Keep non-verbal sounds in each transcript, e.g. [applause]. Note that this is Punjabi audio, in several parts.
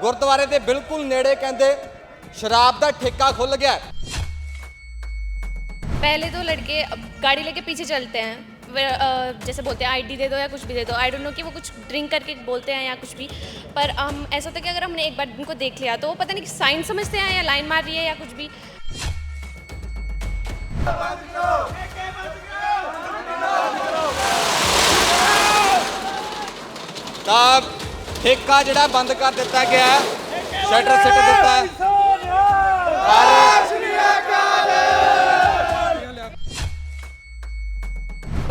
ਗੁਰਦੁਆਰੇ ਦੇ ਬਿਲਕੁਲ ਨੇੜੇ ਕਹਿੰਦੇ ਸ਼ਰਾਬ ਦਾ ਠੇਕਾ ਖੁੱਲ ਗਿਆ ਹੈ। पहले तो लड़के अब गाड़ी लेके पीछे चलते हैं वे- अ, जैसे बोलते हैं आईडी दे दो या कुछ भी दे दो आई डोंट नो कि वो कुछ ड्रिंक करके बोलते हैं या कुछ भी पर हम ऐसा होता है कि अगर हमने एक बार उनको देख लिया तो वो पता नहीं साइन समझते हैं या लाइन मार रही है या कुछ भी ਤਾਂ ਠੇਕਾ ਜਿਹੜਾ ਬੰਦ ਕਰ ਦਿੱਤਾ ਗਿਆ ਹੈ ਸ਼ਟਰ ਸਿੱਟ ਦਿੱਤਾ ਹੈ ਪਰ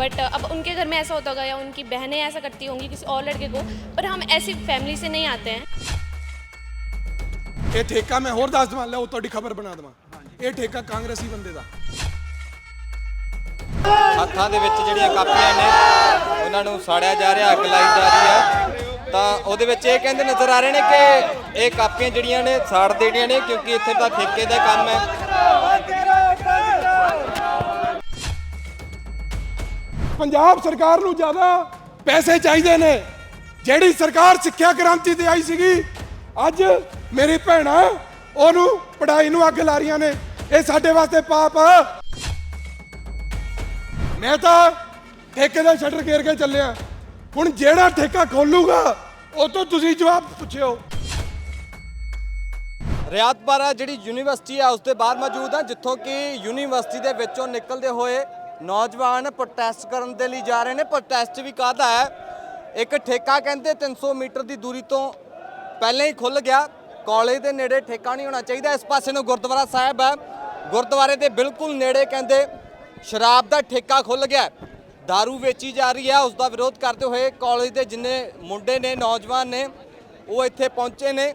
बट अब उनके घर में ऐसा होता होगा या उनकी बहनें ऐसा करती होंगी किसी और लड़के को पर हम ऐसी फैमिली से नहीं आते हैं ਇਹ ਠੇਕਾ ਮੈਂ ਹੋਰ ਦੱਸ ਦਵਾਂ ਲਓ ਤੁਹਾਡੀ ਖਬਰ ਬਣਾ ਦਵਾਂ ਇਹ ਠੇਕਾ ਕਾਂਗਰਸੀ ਬੰਦੇ ਦਾ ਹੱਥਾਂ ਦੇ ਵਿੱਚ ਜਿਹੜੀਆਂ ਕਾਪੀਆਂ ਨੇ ਉਹਨਾਂ ਨੂੰ ਸਾੜਿਆ ਜਾ ਰਿਹਾ ਅੱਗ ਲਾਈ ਜਾ ਰਹੀ ਹੈ ਤਾਂ ਉਹਦੇ ਵਿੱਚ ਇਹ ਕਹਿੰਦੇ ਨਜ਼ਰ ਆ ਰਹੇ ਨੇ ਕਿ ਇਹ ਕਾਪੀਆਂ ਜਿਹੜੀਆਂ ਨੇ ਸਾੜ ਦੇਣੀਆਂ ਨੇ, ਕਿਉਂਕਿ ਇੱਥੇ ਤਾਂ ਠੇਕੇ ਦਾ ਕੰਮ ਹੈ। ਪੰਜਾਬ ਸਰਕਾਰ ਨੂੰ ਜ਼ਿਆਦਾ ਪੈਸੇ ਚਾਹੀਦੇ ਨੇ। ਜਿਹੜੀ ਸਰਕਾਰ ਸਿੱਖਿਆ ਕ੍ਰਾਂਤੀ ਤੇ ਆਈ ਸੀਗੀ, ਅੱਜ ਮੇਰੀ ਭੈਣਾਂ ਉਹਨੂੰ ਪੜਾਈ ਨੂੰ ਅੱਗ ਲਾ ਰਹੀਆਂ ਨੇ। ਇਹ ਸਾਡੇ ਵਾਸਤੇ ਪਾਪ ਆ। ਮੈਂ ਤਾਂ ਠੇਕੇ ਦਾ ਸ਼ਟਰ ਘੇਰ ਕੇ ਚੱਲਿਆ। ਹੁਣ ਜਿਹੜਾ ਠੇਕਾ ਖੋਲੂਗਾ ਉਹ ਤੋਂ ਤੁਸੀਂ ਜਵਾਬ ਪੁੱਛਿਓ। ਰਿਆਤਬਾਰਾ ਜਿਹੜੀ ਯੂਨੀਵਰਸਿਟੀ ਹੈ ਉਸ ਦੇ ਬਾਹਰ ਮੌਜੂਦ ਹਾਂ ਜਿੱਥੋਂ ਕਿ ਯੂਨੀਵਰਸਿਟੀ ਦੇ ਵਿੱਚੋਂ ਨਿਕਲਦੇ ਹੋਏ ਨੌਜਵਾਨ ਪ੍ਰੋਟੈਸਟ ਕਰਨ ਦੇ ਲਈ ਜਾ ਰਹੇ ਨੇ। ਪ੍ਰੋਟੈਸਟ ਵੀ ਕਾਹਦਾ ਹੈ? ਇੱਕ ਠੇਕਾ ਕਹਿੰਦੇ 300 ਮੀਟਰ ਦੀ ਦੂਰੀ ਤੋਂ ਪਹਿਲਾਂ ਹੀ ਖੁੱਲ ਗਿਆ। ਕਾਲਜ ਦੇ ਨੇੜੇ ਠੇਕਾ ਨਹੀਂ ਹੋਣਾ ਚਾਹੀਦਾ। ਇਸ ਪਾਸੇ ਨੂੰ ਗੁਰਦੁਆਰਾ ਸਾਹਿਬ ਹੈ। ਗੁਰਦੁਆਰੇ ਦੇ ਬਿਲਕੁਲ ਨੇੜੇ ਕਹਿੰਦੇ ਸ਼ਰਾਬ ਦਾ ਠੇਕਾ ਖੁੱਲ ਗਿਆ। दारू ਵੇਚੀ ਜਾ ਰਹੀ ਹੈ ਉਸ ਦਾ ਵਿਰੋਧ ਕਰਦੇ ਹੋਏ ਕਾਲਜ ਦੇ ਜਿੰਨੇ ਮੁੰਡੇ ਨੇ ਨੌਜਵਾਨ ਨੇ ਉਹ ਇੱਥੇ ਪਹੁੰਚੇ ਨੇ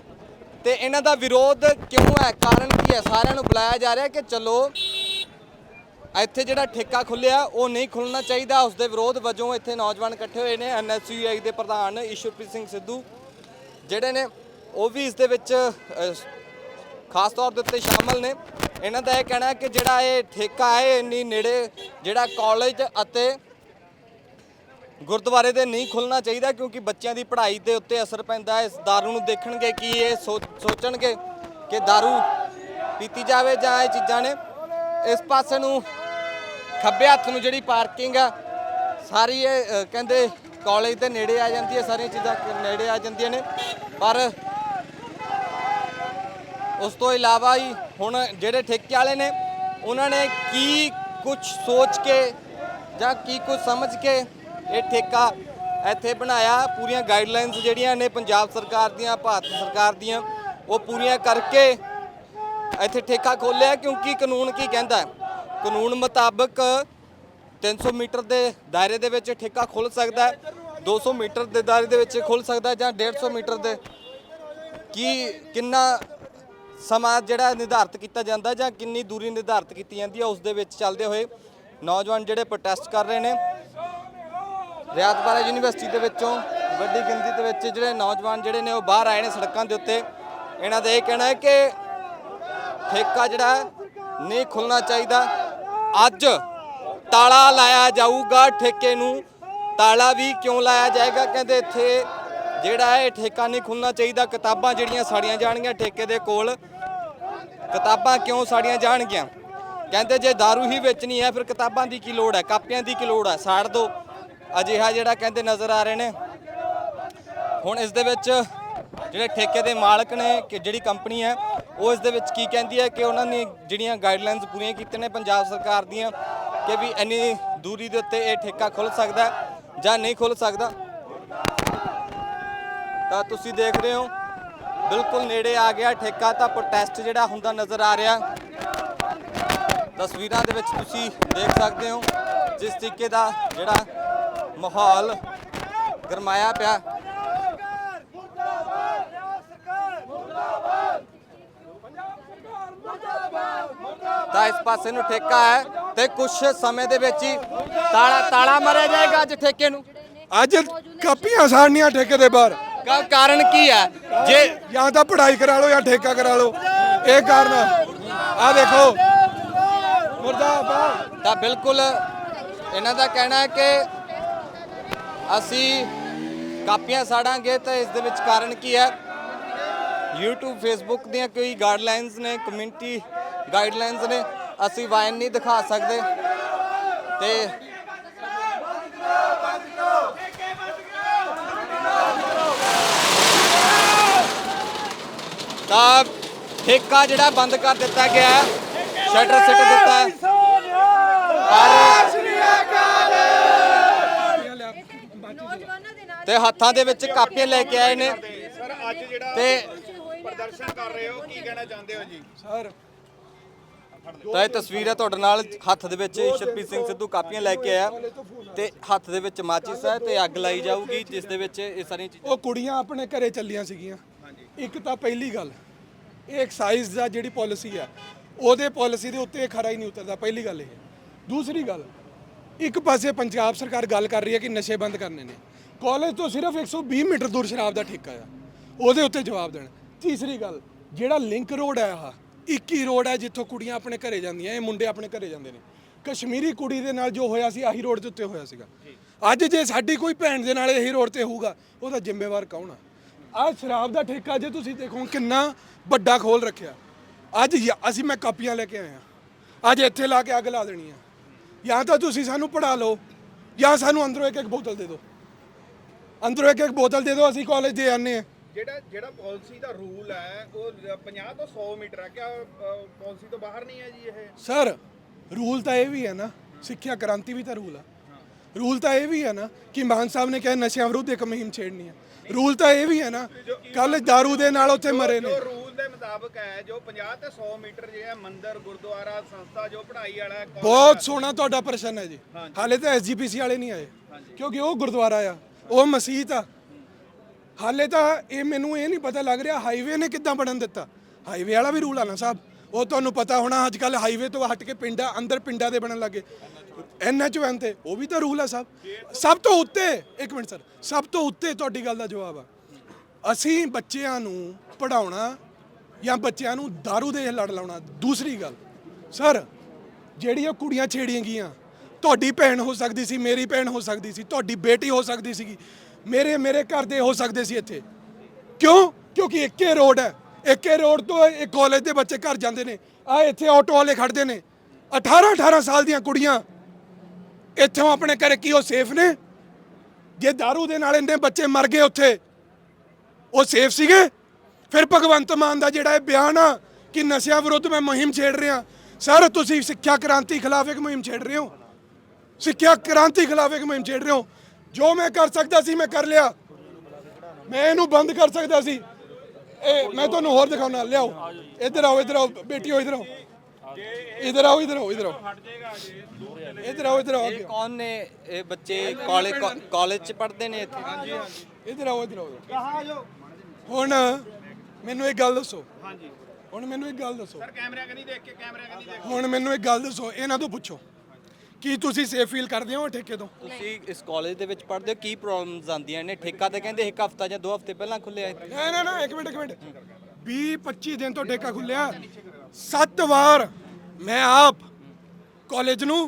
ਤੇ ਇਹਨਾਂ ਦਾ ਵਿਰੋਧ ਕਿਉਂ ਹੈ ਕਾਰਨ ਕੀ ਹੈ ਸਾਰਿਆਂ ਨੂੰ ਬੁਲਾਇਆ ਜਾ ਰਿਹਾ ਕਿ ਚਲੋ ਇੱਥੇ ਜਿਹੜਾ ਠੇਕਾ ਖੁੱਲਿਆ ਉਹ ਨਹੀਂ ਖੁੱਲਣਾ ਚਾਹੀਦਾ ਉਸ ਦੇ ਵਿਰੋਧ ਵਜੋਂ ਇੱਥੇ ਨੌਜਵਾਨ ਇਕੱਠੇ ਹੋਏ ਨੇ ਐਨਐਸਯੂਆਈ ਦੇ ਪ੍ਰਧਾਨ ਈਸ਼ਵਰਪ੍ਰੀਤ ਸਿੰਘ ਸਿੱਧੂ ਜਿਹੜੇ ਨੇ ਉਹ ਵੀ ਇਸ ਦੇ ਵਿੱਚ ਖਾਸ ਤੌਰ ਦੇ ਉੱਤੇ ਸ਼ਾਮਲ ਨੇ ਇਹਨਾਂ ਦਾ ਇਹ ਕਹਿਣਾ ਕਿ ਜਿਹੜਾ ਇਹ ਠੇਕਾ ਹੈ ਇੰਨੀ ਨੇੜੇ ਜਿਹੜਾ ਕਾਲਜ ਅਤੇ ਗੁਰਦੁਆਰੇ ਦੇ ਨਹੀਂ ਖੁੱਲਣਾ ਚਾਹੀਦਾ ਕਿਉਂਕਿ ਬੱਚਿਆਂ ਦੀ ਪੜ੍ਹਾਈ ਦੇ ਉੱਤੇ ਅਸਰ ਪੈਂਦਾ ਹੈ। ਇਸ ਦਾਰੂ ਨੂੰ ਦੇਖਣਗੇ ਕਿ ਇਹ ਸੋਚ- ਸੋਚਣਗੇ ਕਿ ਦਾਰੂ ਪੀਤੀ ਜਾਵੇ ਜਾਂ ਇਹ ਚੀਜ਼ਾਂ ਨੇ। ਇਸ ਪਾਸੇ ਨੂੰ ਖੱਬੇ ਹੱਥ ਨੂੰ ਜਿਹੜੀ ਪਾਰਕਿੰਗ ਆ, ਸਾਰੀ ਇਹ ਕਹਿੰਦੇ ਕਾਲਜ ਦੇ ਨੇੜੇ ਆ ਜਾਂਦੀ ਹੈ, ਸਾਰੀਆਂ ਚੀਜ਼ਾਂ ਨੇੜੇ ਆ ਜਾਂਦੀਆਂ ਨੇ। ਪਰ ਉਸ ਤੋਂ ਇਲਾਵਾ ਹੀ ਹੁਣ ਜਿਹੜੇ ਠੇਕੇ ਵਾਲੇ ਨੇ, ਉਹਨਾਂ ਨੇ ਕੀ ਕੁਝ ਸੋਚ ਕੇ ਜਾਂ ਕੀ ਕੁਝ ਸਮਝ ਕੇ ਇਹ ਠੇਕਾ ਇੱਥੇ ਬਣਾਇਆ। ਪੂਰੀਆਂ ਗਾਈਡਲਾਈਨਸ ਜਿਹੜੀਆਂ ਨੇ ਪੰਜਾਬ ਸਰਕਾਰ ਦੀਆਂ, ਭਾਰਤ ਸਰਕਾਰ ਦੀਆਂ, ਉਹ ਪੂਰੀਆਂ ਕਰਕੇ ਇੱਥੇ ਠੇਕਾ ਖੋਲਿਆ ਕਿਉਂਕਿ ਕਾਨੂੰਨ ਕੀ ਕਹਿੰਦਾ ਕਾਨੂੰਨ ਮੁਤਾਬਕ 300 ਮੀਟਰ ਦੇ ਦਾਇਰੇ ਦੇ ਵਿੱਚ ਠੇਕਾ ਖੁੱਲ ਸਕਦਾ ਹੈ 200 ਮੀਟਰ ਦੇ ਦਾਇਰੇ ਦੇ ਵਿੱਚ ਖੁੱਲ ਸਕਦਾ ਹੈ ਜਾਂ 150 ਮੀਟਰ ਦੇ। ਕੀ ਕਿੰਨਾ ਸਮਾਂ ਜਿਹੜਾ ਨਿਰਧਾਰਤ ਕੀਤਾ ਜਾਂਦਾ ਜਾਂ ਕਿੰਨੀ ਦੂਰੀ ਨਿਰਧਾਰਤ ਕੀਤੀ ਜਾਂਦੀ ਹੈ, ਉਸ ਦੇ ਵਿੱਚ ਚੱਲਦੇ ਹੋਏ ਨੌਜਵਾਨ ਜਿਹੜੇ ਪ੍ਰੋਟੈਸਟ ਕਰ ਰਹੇ ਨੇ ਰਿਆਤਬਾਰਾ ਯੂਨੀਵਰਸਿਟੀ ਦੇ ਵਿੱਚੋਂ ਵੱਡੀ ਗਿਣਤੀ ਦੇ ਵਿੱਚ ਜਿਹੜੇ ਨੌਜਵਾਨ ਜਿਹੜੇ ਨੇ ਉਹ ਬਾਹਰ ਆਏ ਨੇ ਸੜਕਾਂ ਦੇ ਉੱਤੇ। ਇਹਨਾਂ ਦਾ ਇਹ ਕਹਿਣਾ ਹੈ ਕਿ ਠੇਕਾ ਜਿਹੜਾ ਨਹੀਂ ਖੁੱਲਣਾ ਚਾਹੀਦਾ। ਅੱਜ ਤਾਲਾ ਲਾਇਆ ਜਾਊਗਾ ਠੇਕੇ ਨੂੰ। ਤਾਲਾ ਵੀ ਕਿਉਂ ਲਾਇਆ ਜਾਏਗਾ? ਕਹਿੰਦੇ ਇੱਥੇ ਜਿਹੜਾ ਹੈ, ਇਹ ਠੇਕਾ ਨਹੀਂ ਖੁੱਲਣਾ ਚਾਹੀਦਾ। ਕਿਤਾਬਾਂ ਜਿਹੜੀਆਂ ਸਾੜੀਆਂ ਜਾਣਗੀਆਂ ਠੇਕੇ ਦੇ ਕੋਲ। ਕਿਤਾਬਾਂ ਕਿਉਂ ਸਾੜੀਆਂ ਜਾਣਗੀਆਂ? ਕਹਿੰਦੇ ਜੇ दारू ਹੀ ਵੇਚਣੀ ਹੈ, ਫਿਰ ਕਿਤਾਬਾਂ ਦੀ ਕੀ ਲੋੜ ਹੈ? ਕਾਪੀਆਂ ਦੀ ਕੀ ਲੋੜ ਹੈ? ਸਾੜ ਦੋ ਅਜਿਹਾ ਜਿਹੜਾ ਕਹਿੰਦੇ ਨਜ਼ਰ ਆ ਰਹੇ ਨੇ। ਹੁਣ ਇਸ ਦੇ ਵਿੱਚ ਜਿਹੜੇ ਠੇਕੇ ਦੇ ਮਾਲਕ ਨੇ ਕਿ ਜਿਹੜੀ ਕੰਪਨੀ ਹੈ, ਉਹ ਇਸ ਦੇ ਵਿੱਚ ਕੀ ਕਹਿੰਦੀ ਹੈ ਕਿ ਉਹਨਾਂ ਨੇ ਜਿਹੜੀਆਂ ਗਾਈਡਲਾਈਨਸ ਪੂਰੀਆਂ ਕੀਤੀਆਂ ਨੇ ਪੰਜਾਬ ਸਰਕਾਰ ਦੀਆਂ ਕਿ ਵੀ ਇੰਨੀ ਦੂਰੀ ਦੇ ਉੱਤੇ ਇਹ ਠੇਕਾ ਖੁੱਲ ਸਕਦਾ ਜਾਂ ਨਹੀਂ ਖੁੱਲ ਸਕਦਾ। ਤਾਂ ਤੁਸੀਂ ਦੇਖ ਰਹੇ ਹੋ, ਬਿਲਕੁਲ ਨੇੜੇ ਆ ਗਿਆ ਠੇਕਾ, ਤਾਂ ਪ੍ਰੋਟੈਸਟ ਜਿਹੜਾ ਹੁੰਦਾ ਨਜ਼ਰ ਆ ਰਿਹਾ। ਤਸਵੀਰਾਂ ਦੇ ਵਿੱਚ ਤੁਸੀਂ ਦੇਖ ਸਕਦੇ ਹੋ, ਜਿਸ ਤਰੀਕੇ ਦਾ ਜਿਹੜਾ ਮਾਹੌਲ ਗਰਮਾਇਆ ਪਿਆ। ਤਾਂ ਇਸ ਪਾਸੇ ਨੂੰ ਠੇਕਾ ਹੈ ਤੇ ਕੁਝ ਸਮੇਂ ਦੇ ਵਿੱਚ ਹੀ ਤਾਲਾ ਤਾਲਾ ਮਾਰਿਆ ਜਾਏਗਾ ਅੱਜ ਠੇਕੇ ਨੂੰ। ਅੱਜ ਕਾਪੀਆਂ ਸਾੜਨੀਆਂ ਠੇਕੇ ਦੇ ਬਾਹਰ। ਕਾ ਕਾਰਨ ਕੀ ਹੈ? ਜੇ ਜਾਂ ਤਾਂ ਪੜ੍ਹਾਈ ਕਰਾ ਲਓ ਜਾਂ ਠੇਕਾ ਕਰਾ ਲਓ। ਇਹ ਕਾਰਨ ਆ। ਦੇਖੋ। ਮੁਰਦਾਬਾਦ। ਤਾਂ ਬਿਲਕੁਲ ਇਹਨਾਂ ਦਾ ਕਹਿਣਾ ਹੈ ਕਿ ਅਸੀਂ ਕਾਪੀਆਂ ਸਾੜਾਂਗੇ ਤਾਂ ਇਸ ਦੇ ਵਿੱਚ ਕਾਰਨ ਕੀ ਹੈ? YouTube, Facebook ਦੀਆਂ ਕੋਈ ਗਾਈਡਲਾਈਨਸ ਨੇ ਕਮਿਊਨਿਟੀ ਗਾਈਡਲਾਈਨਸ ਨੇ, ਅਸੀਂ ਵਾਇਨ ਨਹੀਂ ਦਿਖਾ ਸਕਦੇ। ਤੇ ਤਾਂ ਠੇਕਾ ਜਿਹੜਾ ਬੰਦ ਕਰ ਦਿੱਤਾ ਗਿਆ ਹੈ, ਸ਼ਟਰ ਸਿੱਟ ਦਿੱਤਾ ਹੈ। ਪਰ ਤੇ ਹੱਥਾਂ ਦੇ ਵਿੱਚ ਕਾਪੀਆਂ ਲੈ ਕੇ ਆਏ ਨੇ। ਸਰ ਅੱਜ ਜਿਹੜਾ ਤੇ ਪ੍ਰਦਰਸ਼ਨ ਕਰ ਰਹੇ ਹੋ ਕੀ ਕਹਿਣਾ ਚਾਹੁੰਦੇ ਹੋ ਜੀ? ਸਰ ਤਾਂ ਇਹ ਤਸਵੀਰ ਹੈ ਤੁਹਾਡੇ ਨਾਲ ਹੱਥ ਦੇ ਵਿੱਚ ਸ਼ਰਪੀਤ ਸਿੰਘ ਸਿੱਧੂ ਕਾਪੀਆਂ ਲੈ ਕੇ ਆਇਆ। ਤੇ ਹੱਥ ਦੇ ਵਿੱਚ ਮਾਚਿਸ ਹੈ ਤੇ ਅੱਗ ਲਾਈ ਜਾਊਗੀ ਜਿਸ ਦੇ ਵਿੱਚ ਇਹ ਸਾਰੀਆਂ ਚੀਜ਼ਾਂ ਉਹ ਕੁੜੀਆਂ ਆਪਣੇ ਘਰੇ ਚੱਲੀਆਂ ਸੀਗੀਆਂ। ਇੱਕ ਤਾਂ ਪਹਿਲੀ ਗੱਲ ਇਹ ਐਕਸਾਈਜ਼ ਦਾ ਜਿਹੜੀ ਪਾਲਿਸੀ ਆ ਉਹਦੇ ਪਾਲਿਸੀ ਦੇ ਉੱਤੇ ਖਰਾ ਹੀ ਨਹੀਂ ਉਤਰਦਾ ਪਹਿਲੀ ਗੱਲ ਇਹ। ਦੂਸਰੀ ਗੱਲ ਇੱਕ ਪਾਸੇ ਪੰਜਾਬ ਸਰਕਾਰ ਗੱਲ ਕਰ ਰਹੀ ਹੈ ਕਿ ਨਸ਼ੇ ਬੰਦ ਕਰਨੇ ਨੇ। ਕਾਲਜ ਤੋਂ ਸਿਰਫ 120 ਮੀਟਰ ਦੂਰ ਸ਼ਰਾਬ ਦਾ ਠੇਕਾ ਆ। ਉਹਦੇ ਉੱਤੇ ਜਵਾਬ ਦੇਣ। ਤੀਸਰੀ ਗੱਲ, ਜਿਹੜਾ ਲਿੰਕ ਰੋਡ ਹੈ ਆਹ 21 ਰੋਡ ਹੈ ਜਿੱਥੋਂ ਕੁੜੀਆਂ ਆਪਣੇ ਘਰੇ ਜਾਂਦੀਆਂ, ਇਹ ਮੁੰਡੇ ਆਪਣੇ ਘਰੇ ਜਾਂਦੇ ਨੇ। ਕਸ਼ਮੀਰੀ ਕੁੜੀ ਦੇ ਨਾਲ ਜੋ ਹੋਇਆ ਸੀ, ਆਹੀ ਰੋਡ ਦੇ ਉੱਤੇ ਹੋਇਆ ਸੀਗਾ। ਅੱਜ ਜੇ ਸਾਡੀ ਕੋਈ ਭੈਣ ਦੇ ਨਾਲ ਇਹੀ ਰੋਡ ਤੇ ਹੋਊਗਾ, ਉਹਦਾ ਜ਼ਿੰਮੇਵਾਰ ਕੌਣ ਆ? ਆਹ ਸ਼ਰਾਬ ਦਾ ਠੇਕਾ ਜੇ ਤੁਸੀਂ ਦੇਖੋ, ਕਿੰਨਾ ਵੱਡਾ ਖੋਲ ਰੱਖਿਆ। ਅੱਜ ਯਾ- ਅਸੀਂ ਮੈਂ ਕਾਪੀਆਂ ਲੈ ਕੇ ਆਇਆ ਅੱਜ ਇੱਥੇ ਲਾ ਕੇ ਅੱਗ ਲਾ ਦੇਣੀ ਆ। ਜਾਂ ਤਾਂ ਤੁਸੀਂ ਸਾਨੂੰ ਪੜਾ ਲਓ, ਜਾਂ ਸਾਨੂੰ ਅੰਦਰੋਂ ਇੱਕ ਇੱਕ ਬੋਤਲ ਦੇ ਦਿਓ। ਅੰਦਰੋਂ ਇੱਕ ਇੱਕ ਬੋਤਲ ਦੇ ਦਿਓ ਅਸੀਂ ਕਾਲਜ ਦੇ ਆਨੇ ਆ ਜਿਹੜਾ ਜਿਹੜਾ ਪਾਲਿਸੀ ਦਾ ਰੂਲ ਹੈ ਉਹ 50 ਤੋਂ 100 ਮੀਟਰ ਹੈ। ਕਿਆ ਪਾਲਿਸੀ ਤੋਂ ਬਾਹਰ ਨਹੀਂ ਹੈ ਜੀ ਇਹ? ਸਰ ਰੂਲ ਤਾਂ ਇਹ ਵੀ ਹੈ ਨਾ ਸਿੱਖਿਆ ਕ੍ਰਾਂਤੀ ਵੀ ਤਾਂ ਰੂਲ ਆ। ਰੂਲ ਤਾਂ ਇਹ ਵੀ ਹੈ ਨਾ ਕਿ ਮਾਨ ਸਾਹਿਬ ਨੇ ਕਿਹਾ ਨਸ਼ਿਆਂ ਵਿਰੁੱਧ ਇੱਕ ਮੁਹਿੰਮ ਛੇੜਨੀ ਹੈ ਰੂਲ ਤਾਂ ਇਹ ਵੀ ਹੈ ਨਾ ਕੱਲ दारू ਦੇ ਨਾਲ ਉੱਥੇ ਮਰੇ ਨੇ। ਜੋ ਰੂਲ ਦੇ ਮੁਤਾਬਕ ਹੈ ਜੋ 50 ਤੇ 100 ਮੀਟਰ ਜੇ ਹੈ ਮੰਦਿਰ ਗੁਰਦੁਆਰਾ ਸੰਸਥਾ ਜੋ ਪੜ੍ਹਾਈ ਵਾਲਾ ਹੈ, college ਬਹੁਤ ਸੋਹਣਾ ਤੁਹਾਡਾ ਪ੍ਰਸ਼ਨ ਹੈ ਜੀ। ਹਾਲੇ ਤਾਂ ਐਸਜੀਪੀਸੀ ਵਾਲੇ ਨਹੀਂ ਆਏ ਕਿਉਂਕਿ ਉਹ ਗੁਰਦੁਆਰਾ ਆ। ਉਹ ਮਸਜਿਦ ਆ ਹਾਲੇ ਤਾਂ ਇਹ ਮੈਨੂੰ ਇਹ ਨਹੀਂ ਪਤਾ ਲੱਗ ਰਿਹਾ ਹਾਈਵੇ ਨੇ ਕਿੱਦਾਂ ਬਣਨ ਦਿੱਤਾ। ਹਾਈਵੇ ਵਾਲਾ ਵੀ ਰੂਲ ਆ ਨਾ ਸਾਹਿਬ। ਉਹ ਤੁਹਾਨੂੰ ਪਤਾ ਹੋਣਾ ਅੱਜ ਕੱਲ ਹਾਈਵੇ ਤੋਂ ਹਟ ਕੇ ਪਿੰਡਾਂ, ਅੰਦਰ ਪਿੰਡਾਂ ਦੇ ਬਣਨ ਲੱਗੇ। ਐਨਐਚਓਐਨ ਤੇ ਉਹ ਵੀ ਤਾਂ ਰੂਲ ਆ ਸਾਹਿਬ। ਸਭ ਤੋਂ ਉੱਤੇ, ਇੱਕ ਮਿੰਟ ਸਰ, ਸਭ ਤੋਂ ਉੱਤੇ ਤੁਹਾਡੀ ਗੱਲ ਦਾ ਜਵਾਬ ਆ। ਅਸੀਂ ਬੱਚਿਆਂ ਨੂੰ ਪੜਾਉਣਾ ਜਾਂ ਬੱਚਿਆਂ ਨੂੰ दारू ਦੇ ਲੜ ਲਾਉਣਾ, ਦੂਸਰੀ ਗੱਲ। ਸਰ, ਜਿਹੜੀਆਂ ਕੁੜੀਆਂ ਛੇੜੀਆਂ ਗਈਆਂ ਤੁਹਾਡੀ ਭੈਣ ਹੋ ਸਕਦੀ ਸੀ, ਮੇਰੀ ਭੈਣ ਹੋ ਸਕਦੀ ਸੀ, ਤੁਹਾਡੀ ਬੇਟੀ ਹੋ ਸਕਦੀ ਸੀਗੀ, ਮੇਰੇ ਮੇਰੇ ਘਰ ਦੇ ਹੋ ਸਕਦੇ ਸੀ ਇੱਥੇ। ਕਿਉਂ? ਕਿਉਂਕਿ ਇੱਕੇ ਰੋਡ ਹੈ। ਇੱਕੇ ਰੋਡ ਤੋਂ ਇਹ ਕਾਲਜ ਦੇ ਬੱਚੇ ਘਰ ਜਾਂਦੇ ਨੇ। ਆ ਇੱਥੇ ਆਟੋ ਵਾਲੇ ਖੜਦੇ ਨੇ। 18 18 ਸਾਲ ਦੀਆਂ ਕੁੜੀਆਂ। ਇੱਥੋਂ ਆਪਣੇ ਘਰੇ ਕੀ ਉਹ ਸੇਫ ਨੇ? ਜੇ दारू ਦੇ ਨਾਲ ਇੰਨੇ ਬੱਚੇ ਮਰ ਗਏ ਉੱਥੇ, ਉਹ ਸੇਫ ਸੀਗੇ? ਫਿਰ ਭਗਵੰਤ ਮਾਨ ਦਾ ਜਿਹੜਾ ਇਹ ਬਿਆਨ ਆ ਕਿ ਨਸ਼ਿਆਂ ਵਿਰੁੱਧ ਮੈਂ ਮੁਹਿੰਮ ਛੇੜ ਰਿਹਾ। ਸਰ, ਤੁਸੀਂ ਸਿੱਖਿਆ ਕ੍ਰਾਂਤੀ ਖਿਲਾਫ ਇੱਕ ਮੁਹਿੰਮ ਛੇੜ ਰਹੇ ਹੋ। ਸਿੱਖਿਆ ਕ੍ਰਾਂਤੀ ਖਿਲਾਫ ਇੱਕ ਮੁਹਿੰਮ ਛੇੜ ਰਹੇ ਹੋ। ਜੋ ਮੈਂ ਕਰ ਸਕਦਾ ਸੀ ਮੈਂ ਕਰ ਲਿਆ। ਮੈਂ ਇਹਨੂੰ ਬੰਦ ਕਰ ਸਕਦਾ ਸੀ। ਇਹ ਮੈਂ ਤੁਹਾਨੂੰ ਹੋਰ ਦਿਖਾਉਣਾ। ਲਿਆਓ। ਇੱਧਰ ਆਓ ਇੱਧਰ ਆਓ। ਬੇਟੀਓ ਇੱਧਰ ਆਓ। ਇੱਧਰ ਆਓ ਇੱਧਰ ਆਓ ਇੱਧਰ ਆਓ। ਇੱਧਰ ਆਓ ਇੱਧਰ ਆਓ। ਇਹ ਕੌਣ ਨੇ? ਇਹ ਬੱਚੇ ਕਾਲਜ ਕਾਲਜ ਚ ਪੜ੍ਹਦੇ ਨੇ ਇੱਥੇ? ਹਾਂਜੀ ਇੱਧਰ ਆਓ ਇੱਧਰ ਆਓ। ਕਹਾਂ ਜੋ ਹੁਣ ਮੈਨੂੰ ਇੱਕ ਗੱਲ ਦੱਸੋ। ਹਾਂਜੀ। ਹੁਣ ਮੈਨੂੰ ਇੱਕ ਗੱਲ ਦੱਸੋ। ਸਰ ਕੈਮਰਾ ਕਿ ਨਹੀਂ ਦੇਖ ਕੇ ਕੈਮਰਾ ਕਿ ਨਹੀਂ ਦੇਖ ਹੁਣ ਮੈਨੂੰ ਇੱਕ ਗੱਲ ਦੱਸੋ। ਇਹਨਾਂ ਤੋਂ ਪੁੱਛੋ। ਕੀ ਤੁਸੀਂ ਸੇਫ ਫੀਲ ਕਰਦੇ ਹੋ ਠੇਕੇ ਤੋਂ? ਤੁਸੀਂ ਇਸ ਕਾਲਜ ਦੇ ਵਿੱਚ ਪੜ੍ਹਦੇ ਹੋ ਕੀ ਪ੍ਰੋਬਲਮਸ ਆਉਂਦੀਆਂ ਨੇ? ਠੇਕਾ ਤੇ ਕਹਿੰਦੇ ਇੱਕ ਹਫਤਾ ਜਾਂ ਦੋ ਹਫ਼ਤੇ ਪਹਿਲਾਂ ਖੁੱਲਿਆ ਇੱਥੇ ਨਾ ਨਾ ਨਾ ਇੱਕ ਮਿੰਟ ਇੱਕ ਮਿੰਟ। 20 25 ਦਿਨ ਤੋਂ ਠੇਕਾ ਖੁੱਲਿਆ ਸੱਤ ਵਾਰ ਮੈਂ ਆਪ ਕਾਲਜ ਨੂੰ